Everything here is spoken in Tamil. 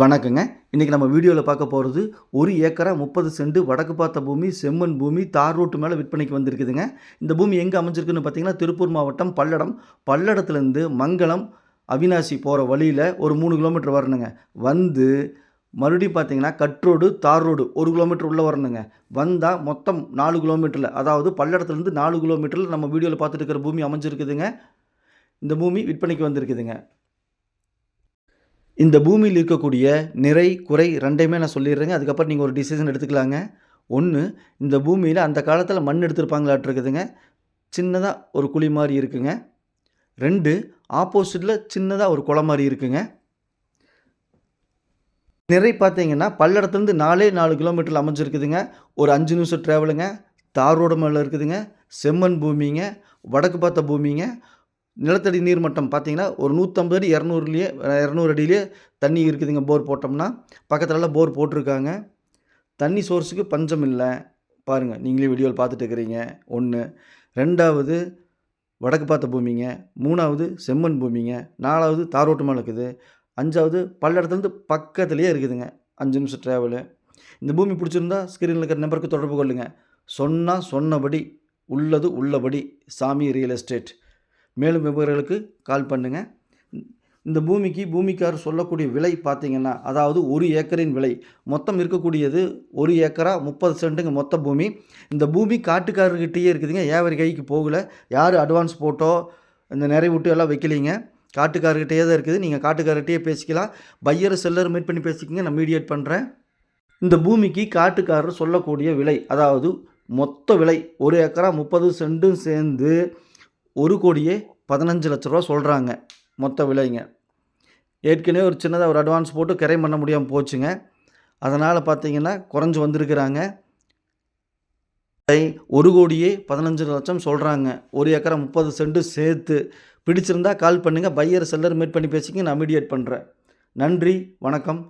வணக்கங்க. இன்றைக்கி நம்ம வீடியோவில் பார்க்க போகிறது ஒரு ஏக்கரா முப்பது சென்ட் வடக்கு பார்த்த பூமி செம்மண் பூமி தார் ரோட்டு மேலே விற்பனைக்கு வந்திருக்குதுங்க. இந்த பூமி எங்கே அமைஞ்சிருக்குன்னு பார்த்தீங்கன்னா திருப்பூர் மாவட்டம் பல்லடம். பல்லடத்துலேருந்து மங்களம் அவினாசி போகிற வழியில் ஒரு மூணு கிலோமீட்டர் வரணுங்க. வந்து மறுபடியும் பார்த்தீங்கன்னா கட்ரோடு தார் ரோடு ஒரு கிலோமீட்டர் உள்ளே வரணுங்க. வந்தால் மொத்தம் நாலு கிலோமீட்டரில் அதாவது பல்லடத்துலேருந்து நாலு கிலோமீட்டரில் நம்ம வீடியோவில் பார்த்துட்டு இருக்கிற பூமி அமைஞ்சிருக்குதுங்க. இந்த பூமி விற்பனைக்கு வந்திருக்குதுங்க. இந்த பூமியில் இருக்கக்கூடிய நிறை குறை ரெண்டையுமே நான் சொல்லிடுறேங்க. அதுக்கப்புறம் நீங்கள் ஒரு டிசிஷன் எடுத்துக்கலாங்க. ஒன்று இந்த பூமியில் அந்த காலத்தில் மண் எடுத்துருப்பாங்களாட்டிருக்குதுங்க சின்னதாக ஒரு குழி மாதிரி இருக்குங்க. ரெண்டு ஆப்போசிட்டில் சின்னதாக ஒரு குளம் மாதிரி இருக்குங்க. நிறை பார்த்தீங்கன்னா பல்லடத்துலேருந்து நாலே நாலு கிலோமீட்டரில் அமைஞ்சிருக்குதுங்க. ஒரு அஞ்சு நிமிஷம் ட்ராவலுங்க தார் ரோடு மேலே இருக்குதுங்க. செம்மண் பூமிங்க. வடக்கு பார்த்த பூமிங்க. நிலத்தடி நீர் மட்டம் பார்த்தீங்கன்னா ஒரு நூற்றம்பது அடி இரநூறுலேயே இரநூறு அடியிலே தண்ணி இருக்குதுங்க போர் போட்டோம்னா. பக்கத்துலலாம் போர் போட்டிருக்காங்க. தண்ணி சோர்ஸுக்கு பஞ்சம் இல்லை. பாருங்கள் நீங்களே வீடியோவில் பார்த்துட்டு இருக்கிறீங்க. ஒன்று ரெண்டாவது வடக்கு பார்த்த பூமிங்க. மூணாவது செம்மண் பூமிங்க. நாலாவது தாரோட்டமாக இருக்குது. அஞ்சாவது பல்லடத்துலேருந்து பக்கத்துலேயே இருக்குதுங்க. அஞ்சு நிமிஷம் ட்ராவலு இந்த பூமி பிடிச்சிருந்தா ஸ்க்ரீனில் இருக்கிற நம்பருக்கு தொடர்பு கொள்ளுங்கள் சொன்னால் சொன்னபடி உள்ளது உள்ளபடி சாமி ரியல் எஸ்டேட் மேலும் விவரங்களுக்கு கால் பண்ணுங்கள் இந்த பூமிக்கு பூமிக்கார் சொல்லக்கூடிய விலை பார்த்தீங்கன்னா அதாவது ஒரு ஏக்கரின் விலை மொத்தம் இருக்கக்கூடியது ஒரு ஏக்கரா முப்பது சென்ட்டுங்க மொத்த பூமி. இந்த பூமி காட்டுக்காரர்கிட்டயே இருக்குதுங்க. ஏவரி கைக்கு போகல. யார் அட்வான்ஸ் போட்டோ இந்த நிறைய எல்லாம் வைக்கலிங்க. காட்டுக்காரர்கிட்டயே தான் இருக்குது. நீங்கள் காட்டுக்காரர்கிட்டயே பேசிக்கலாம். பையர் செல்லர் மீட் பண்ணி பேசிக்கிங்க. நான் மீடியேட் பண்ணுறேன் இந்த பூமிக்கு காட்டுக்காரர் சொல்லக்கூடிய விலை அதாவது மொத்த விலை ஒரு ஏக்கரா முப்பது சென்ட்டும் சேர்ந்து ஒரு கோடியே பதினஞ்சு லட்ச ரூபா சொல்கிறாங்க மொத்த விலைங்க. ஏற்கனவே ஒரு சின்னதாக ஒரு அட்வான்ஸ் போட்டு கிரைம் பண்ண முடியாமல் போச்சுங்க. அதனால் பார்த்தீங்கன்னா குறைஞ்சி வந்திருக்கிறாங்க. ஒரு கோடியே பதினஞ்சு லட்சம் சொல்கிறாங்க ஒரு ஏக்கரை முப்பது சென்ட்டு சேர்த்து. பிடிச்சிருந்தா கால் பண்ணுங்கள் பையர் செல்லர் மீட் பண்ணி பேசிக்க நான் மீடியேட் பண்ணுறேன் நன்றி. வணக்கம்.